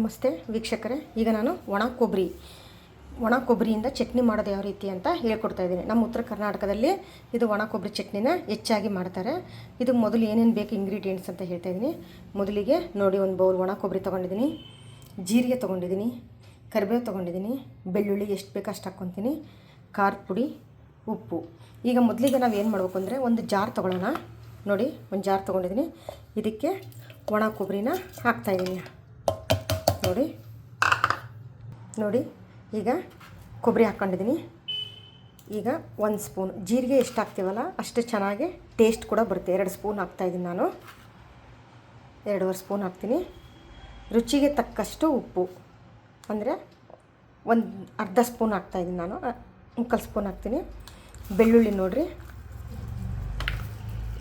ನಮಸ್ತೆ ವೀಕ್ಷಕರೇ. ಈಗ ನಾನು ಒಣ ಕೊಬ್ಬರಿ ಒಣ ಕೊಬ್ಬರಿಯಿಂದ ಚಟ್ನಿ ಮಾಡೋದು ಯಾವ ರೀತಿ ಅಂತ ಹೇಳ್ಕೊಡ್ತಾ ಇದ್ದೀನಿ. ನಮ್ಮ ಉತ್ತರ ಕರ್ನಾಟಕದಲ್ಲಿ ಇದು ಒಣ ಕೊಬ್ಬರಿ ಚಟ್ನಿನ ಹೆಚ್ಚಾಗಿ ಮಾಡ್ತಾರೆ. ಇದು ಮೊದಲು ಏನೇನು ಬೇಕು ಇಂಗ್ರೀಡಿಯೆಂಟ್ಸ್ ಅಂತ ಹೇಳ್ತಾ ಇದ್ದೀನಿ. ಮೊದಲಿಗೆ ನೋಡಿ, ಒಂದು ಬೌಲ್ ಒಣ ಕೊಬ್ಬರಿ ತೊಗೊಂಡಿದ್ದೀನಿ. ಜೀರಿಗೆ ತೊಗೊಂಡಿದ್ದೀನಿ. ಕರಿಬೇವು ತೊಗೊಂಡಿದ್ದೀನಿ. ಬೆಳ್ಳುಳ್ಳಿ ಎಷ್ಟು ಬೇಕೋ ಅಷ್ಟು ಹಾಕ್ಕೊತೀನಿ. ಖಾರ ಪುಡಿ, ಉಪ್ಪು. ಈಗ ಮೊದಲಿಗೆ ನಾವು ಏನು ಮಾಡಬೇಕು ಅಂದರೆ ಒಂದು ಜಾರ್ ತೊಗೊಳ್ಳೋಣ. ನೋಡಿ, ಒಂದು ಜಾರ್ ತೊಗೊಂಡಿದ್ದೀನಿ. ಇದಕ್ಕೆ ಒಣ ಕೊಬ್ಬರಿನ ಹಾಕ್ತಾಯಿದ್ದೀನಿ ನೋಡಿ. ನೋಡಿ, ಈಗ ಕೊಬ್ಬರಿ ಹಾಕ್ಕೊಂಡಿದ್ದೀನಿ. ಈಗ ಒಂದು ಸ್ಪೂನ್ ಜೀರಿಗೆ ಎಷ್ಟು ಹಾಕ್ತೀವಲ್ಲ, ಅಷ್ಟು ಚೆನ್ನಾಗಿ ಟೇಸ್ಟ್ ಕೂಡ ಬರುತ್ತೆ. ಎರಡು ಸ್ಪೂನ್ ಹಾಕ್ತಾಯಿದ್ದೀನಿ ನಾನು. ಎರಡೂವರೆ ಸ್ಪೂನ್ ಹಾಕ್ತೀನಿ. ರುಚಿಗೆ ತಕ್ಕಷ್ಟು ಉಪ್ಪು. ಅಂದರೆ ಒಂದು ಅರ್ಧ ಸ್ಪೂನ್ ಹಾಕ್ತಾಯಿದ್ದೀನಿ ನಾನು. ಮುಕ್ಕಾಲು ಸ್ಪೂನ್ ಹಾಕ್ತೀನಿ. ಬೆಳ್ಳುಳ್ಳಿ ನೋಡಿರಿ.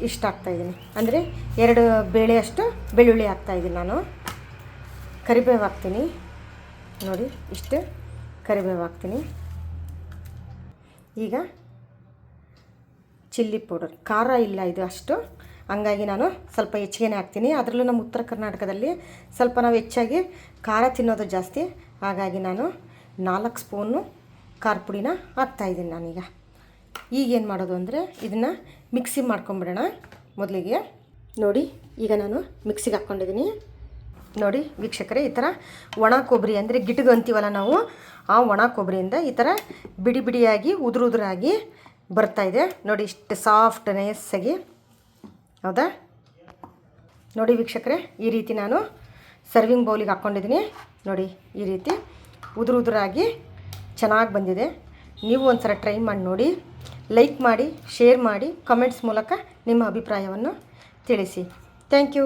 ಇಷ್ಟು ಹಾಕ್ತಾಯಿದ್ದೀನಿ ಅಂದರೆ ಎರಡು ಬೇಳೆಯಷ್ಟು ಬೆಳ್ಳುಳ್ಳಿ ಹಾಕ್ತಾಯಿದ್ದೀನಿ ನಾನು. ಕರಿಬೇವು ಹಾಕ್ತೀನಿ. ನೋಡಿ, ಇಷ್ಟು ಕರಿಬೇವು ಹಾಕ್ತೀನಿ. ಈಗ ಚಿಲ್ಲಿ ಪೌಡರ್. ಖಾರ ಇಲ್ಲ ಇದು ಅಷ್ಟು. ಹಂಗಾಗಿ ನಾನು ಸ್ವಲ್ಪ ಹೆಚ್ಚಿಗೆನೇ ಹಾಕ್ತೀನಿ. ಅದರಲ್ಲೂ ನಮ್ಮ ಉತ್ತರ ಕರ್ನಾಟಕದಲ್ಲಿ ಸ್ವಲ್ಪ ನಾವು ಹೆಚ್ಚಾಗಿ ಖಾರ ತಿನ್ನೋದು ಜಾಸ್ತಿ. ಹಾಗಾಗಿ ನಾನು ನಾಲ್ಕು ಸ್ಪೂನು ಖಾರ ಪುಡಿನ ಹಾಕ್ತಾಯಿದ್ದೀನಿ ನಾನೀಗ. ಈಗೇನು ಮಾಡೋದು ಅಂದರೆ ಇದನ್ನು ಮಿಕ್ಸಿ ಮಾಡ್ಕೊಂಬಿಡೋಣ ಮೊದಲಿಗೆ. ನೋಡಿ, ಈಗ ನಾನು ಮಿಕ್ಸಿಗೆ ಹಾಕ್ಕೊಂಡಿದ್ದೀನಿ. ನೋಡಿ ವೀಕ್ಷಕರೇ, ಈ ಥರ ಒಣ ಕೊಬ್ಬರಿ ಅಂದರೆ ಗಿಟಗು ಅಂತೀವಲ್ಲ ನಾವು, ಆ ಒಣ ಕೊಬ್ಬರಿಯಿಂದ ಈ ಥರ ಬಿಡಿ ಬಿಡಿಯಾಗಿ, ಉದುರು ಉದುರಾಗಿ ಬರ್ತಾ ಇದೆ. ನೋಡಿ ಇಷ್ಟು ಸಾಫ್ಟ್ ನೈಸಾಗಿ ಹೌದಾ? ನೋಡಿ ವೀಕ್ಷಕರೇ, ಈ ರೀತಿ ನಾನು ಸರ್ವಿಂಗ್ ಬೌಲಿಗೆ ಹಾಕ್ಕೊಂಡಿದ್ದೀನಿ ನೋಡಿ ಈ ರೀತಿ ಉದುರು ಉದುರಾಗಿ ಚೆನ್ನಾಗಿ ಬಂದಿದೆ. ನೀವು ಒಂದು ಸಲ ಟ್ರೈ ಮಾಡಿ ನೋಡಿ. ಲೈಕ್ ಮಾಡಿ ಶೇರ್ ಮಾಡಿ ಕಮೆಂಟ್ಸ್ ಮೂಲಕ ನಿಮ್ಮ ಅಭಿಪ್ರಾಯವನ್ನು ತಿಳಿಸಿ. Thank you